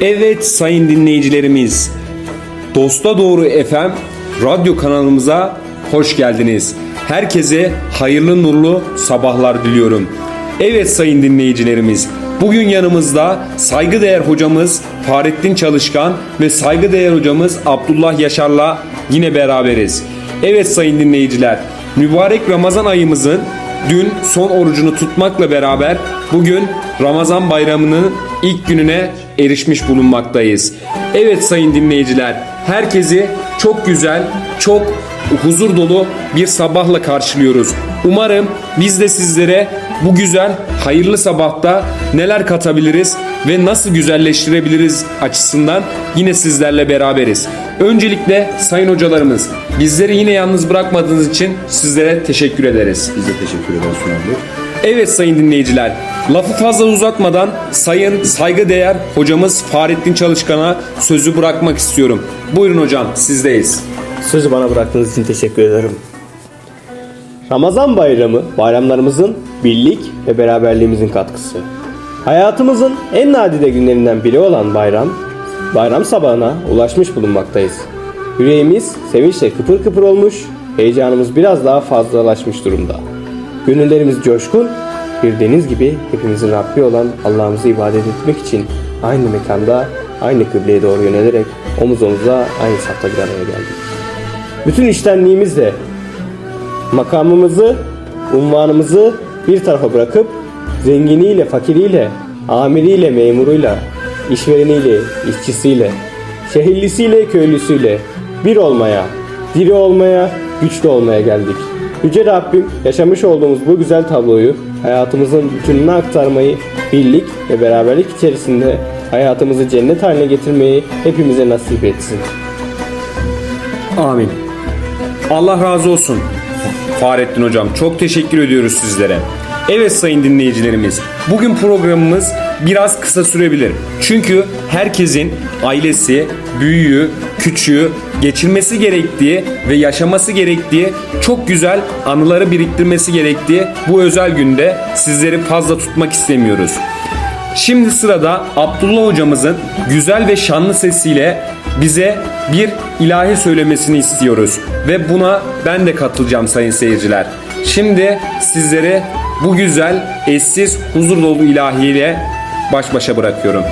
Evet sayın dinleyicilerimiz, Dosta Doğru FM radyo kanalımıza hoş geldiniz. Herkese hayırlı nurlu sabahlar diliyorum. Evet sayın dinleyicilerimiz, bugün yanımızda saygıdeğer hocamız Fahrettin Çalışkan ve saygıdeğer hocamız Abdullah Yaşar'la yine beraberiz. Evet sayın dinleyiciler, mübarek Ramazan ayımızın dün son orucunu tutmakla beraber bugün Ramazan bayramının ilk gününe erişmiş bulunmaktayız. Evet sayın dinleyiciler, herkesi çok güzel, çok huzur dolu bir sabahla karşılıyoruz. Umarım biz de sizlere bu güzel, hayırlı sabahta neler katabiliriz ve nasıl güzelleştirebiliriz açısından yine sizlerle beraberiz. Öncelikle sayın hocalarımız bizleri yine yalnız bırakmadığınız için sizlere teşekkür ederiz. Biz de teşekkür ederiz Sunal Bey. Evet sayın dinleyiciler, lafı fazla uzatmadan sayın saygıdeğer hocamız Fahrettin Çalışkan'a sözü bırakmak istiyorum. Buyurun hocam sizdeyiz. Sözü bana bıraktığınız için teşekkür ederim. Ramazan bayramı bayramlarımızın birlik ve beraberliğimizin katkısı. Hayatımızın en nadide günlerinden biri olan bayram, bayram sabahına ulaşmış bulunmaktayız. Yüreğimiz sevinçle kıpır kıpır olmuş, heyecanımız biraz daha fazlalaşmış durumda. Gönüllerimiz coşkun, bir deniz gibi hepimizin Rabbi olan Allah'ımızı ibadet etmek için aynı mekanda, aynı kıbleye doğru yönelerek omuz omuza aynı safta bir araya geldik. Bütün iştenliğimizle makamımızı, unvanımızı bir tarafa bırakıp zenginiyle, fakiriyle, amiriyle, memuruyla, işvereniyle, işçisiyle, şehirlisiyle, köylüsüyle bir olmaya, diri olmaya, güçlü olmaya geldik. Yüce Rabbim yaşamış olduğumuz bu güzel tabloyu hayatımızın bütününe aktarmayı, birlik ve beraberlik içerisinde hayatımızı cennet haline getirmeyi hepimize nasip etsin. Amin. Allah razı olsun Fahrettin hocam. Çok teşekkür ediyoruz sizlere. Evet sayın dinleyicilerimiz, bugün programımız biraz kısa sürebilir. Çünkü herkesin ailesi, büyüğü, küçüğü geçirmesi gerektiği ve yaşaması gerektiği çok güzel anıları biriktirmesi gerektiği bu özel günde sizleri fazla tutmak istemiyoruz. Şimdi sırada Abdullah hocamızın güzel ve şanlı sesiyle bize bir ilahi söylemesini istiyoruz. Ve buna ben de katılacağım sayın seyirciler. Şimdi sizleri bu güzel, eşsiz, huzur dolu ilahiyle baş başa bırakıyorum.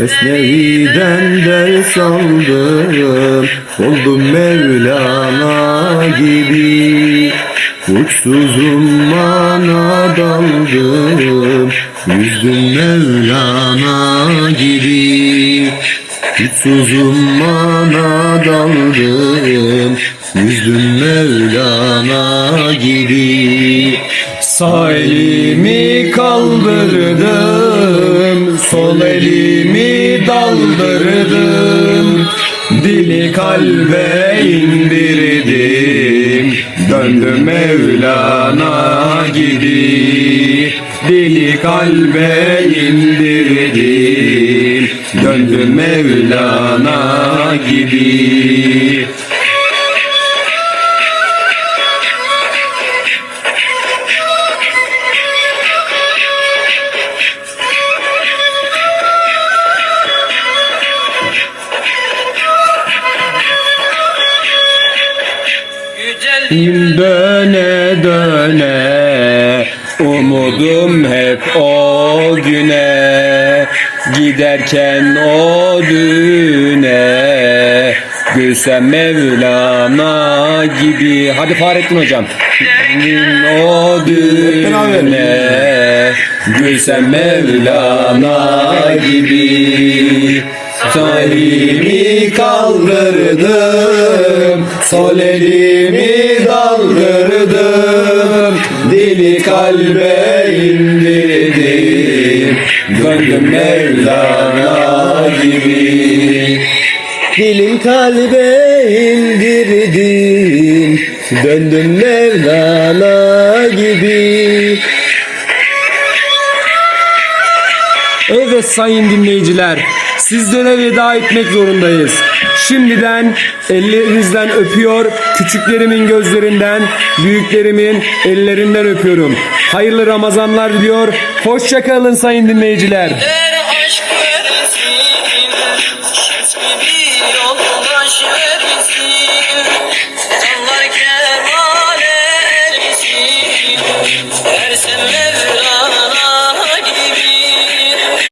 Mesnevi'den ders aldım Oldum Mevlana gibi. Uçsuzum mana daldım Yüzdüm Mevlana gibi. Uçsuzum mana daldım Yüzdüm Mevlana gibi. Sağ elimi kaldırdım, sol elimi daldırdım. Dili kalbe indirdim, döndüm Mevlana gibi. Dili kalbe indirdim, döndüm Mevlana gibi. Döne döne. Umudum hep o güne. Giderken o düne. Gülsem Mevlana gibi. Hadi Fahrettin hocam. O düne. Gülsem Mevlana gibi. Sağ elimi kaldırdım. Sol elimi kalbe indirdim. Döndüm Mevlana gibi. Dilim kalbe indirdim. Döndüm Mevlana gibi. Evet sayın dinleyiciler, sizlere veda etmek zorundayız. Şimdiden ellerinizden öpüyor, küçüklerimin gözlerinden, büyüklerimin ellerinden öpüyorum. Hayırlı Ramazanlar diliyor. Hoşça kalın sayın dinleyiciler.